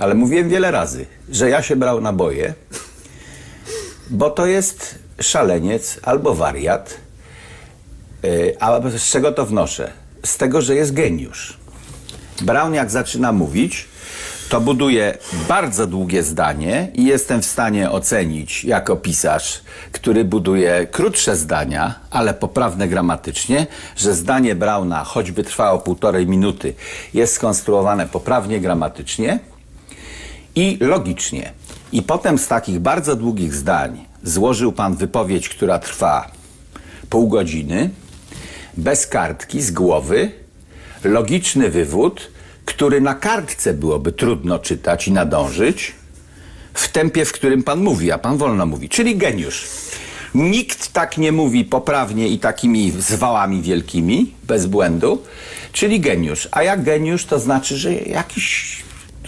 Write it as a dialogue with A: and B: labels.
A: ale mówiłem wiele razy, że ja się brał na boje, bo to jest szaleniec albo wariat. Yy, A z czego to wnoszę? Z tego, że jest geniusz. Brown jak zaczyna mówić, to buduje bardzo długie zdanie i jestem w stanie ocenić jako pisarz, który buduje krótsze zdania, ale poprawne gramatycznie, że zdanie Brauna, choćby trwało półtorej minuty, jest skonstruowane poprawnie gramatycznie i logicznie. I potem z takich bardzo długich zdań złożył pan wypowiedź, która trwa pół godziny, bez kartki, z głowy, logiczny wywód, który na kartce byłoby trudno czytać i nadążyć, w tempie, w którym pan mówi, a pan wolno mówi, czyli geniusz. Nikt tak nie mówi poprawnie i takimi zwałami wielkimi, bez błędu, czyli geniusz. A jak geniusz, to znaczy, że jakiś